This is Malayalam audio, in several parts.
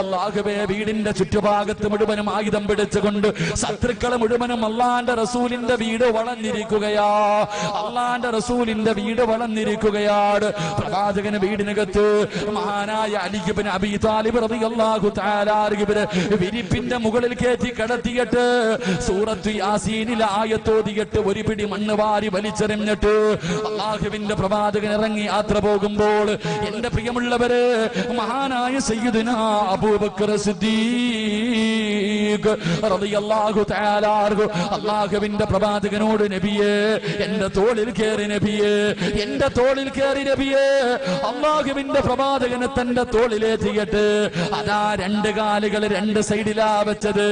അള്ളാഹുബേ വീടിന്റെ ചുറ്റുഭാഗത്ത് മുഴുവനും ആയുധം പിടിച്ചുകൊണ്ട് ശത്രുക്കളെ മുഴുവനും അള്ളാന്റെ റസൂലിന്റെ വീട് വളഞ്ഞിരിക്കുകയാ. അള്ളാന്റെ റസൂലിന്റെ വീട് വളഞ്ഞിരിക്കുകയാണ്. പ്രവാചകന് വീടിനകത്ത് മഹാനായ അലിഖിബിന് അബി താലിബ് റളിയല്ലാഹു തആല അലിഖിബിന് വിരിപ്പിന്റെ മുകളിൽ കയറ്റി കിടത്തിയിട്ട് സൂറത്ത് യാസീനിൽ ആയത്തോതിയിട്ട് ഒരു പിടി മണ്ണ് വാരി വലിച്ചെറിഞ്ഞിട്ട് അള്ളാഹുവിന്റെ പ്രവാചകൻ ഇറങ്ങി യാത്ര പോകുമ്പോൾ എന്റെ പ്രിയമുള്ളവര് മഹാനായ സയ്യിദുന അബൂബക്കർ സിദ്ദീഖ് റളിയല്ലാഹു തആല അള്ളാഹുവിന്റെ പ്രവാചകനോട് നബിയേ എന്റെ തോളിൽ കയറി നബിയേ എന്റെ തോളിൽ കയറി നബിയേ അള്ളാഹുവിന്റെ പ്രവാചകനെ തന്റെ തോളിലേറ്റിയിട്ട് അതാ രണ്ട് കാലുകൾ രണ്ട് സൈഡിലാ വെച്ചത്.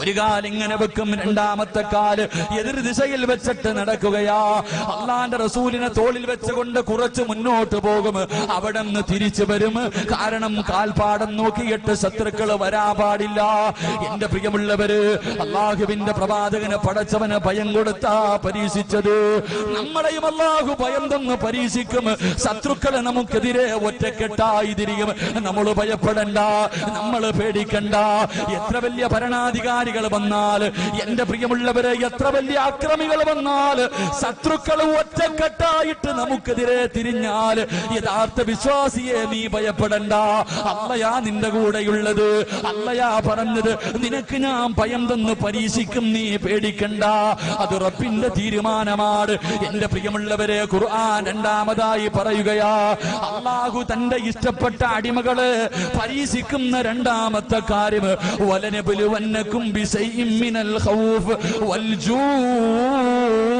ഒരു കാൽ ഇങ്ങനെ വെക്കും രണ്ടാമത്തെ കാൽ എതിർ ദിശയിൽ വെച്ചിട്ട് നടക്കുകയാ. അള്ളാന്റെ റസൂലിനെ തോളിൽ വെച്ചുകൊണ്ട് കുറച്ച് മുന്നോട്ട് പോകും. അവിടെ നിന്ന് തിരിച്ചു വരും. കാരണം കാൽപാടം നോക്കിയിട്ട് ശത്രുക്കൾ വരാ പാടില്ല. എന്റെ പ്രിയമുള്ളവര് അള്ളാഹുവിന്റെ പ്രവാചകന് പടച്ചവന് ഭയം കൊടുത്താ പരീക്ഷിച്ചത്. നമ്മളെയും അള്ളാഹു ഭയം തന്ന് പരീക്ഷിക്കും. ശത്രുക്കളെ നമുക്കെതിരെ ഒറ്റക്കെട്ടായി തിരിയും. നമ്മൾ ഭയപ്പെടണ്ട നമ്മൾ പേടിക്കണ്ട. എത്ര വലിയ ഭരണാധികാരികൾ വന്നാൽ എന്റെ പ്രിയമുള്ളവരെ എത്ര വലിയ അക്രമികൾ വന്നാൽ ശത്രുക്കൾ ഒറ്റക്കെട്ടായിട്ട് നമുക്കെതിരെ തിരിഞ്ഞാൽ യഥാർത്ഥ വിശ്വാസിയെ നീ ഭയപ്പെടണ്ട. അല്ലയാ നിന്റെ കൂടെയുള്ളത്. അല്ലയാ പറഞ്ഞത് നിനക്ക് ഞാൻ ഭയം തന്ന് പരീക്ഷിക്കും നീ പേടിക്കണ്ട. അത് റബ്ബിന്റെ തീരുമാനമാണ്. എന്റെ പ്രിയമുള്ളവരെ ഖുർആൻ രണ്ടാമതായി പറയുകയാ അള്ളാഹു തന്റെ ഇഷ്ടപ്പെട്ട അടിമകൾ പരീക്ഷിക്കുന്ന രണ്ടാമത്തെ കാര്യം വലനബുലുവന്നക്കും لكم بشيء من الخوف والجوع.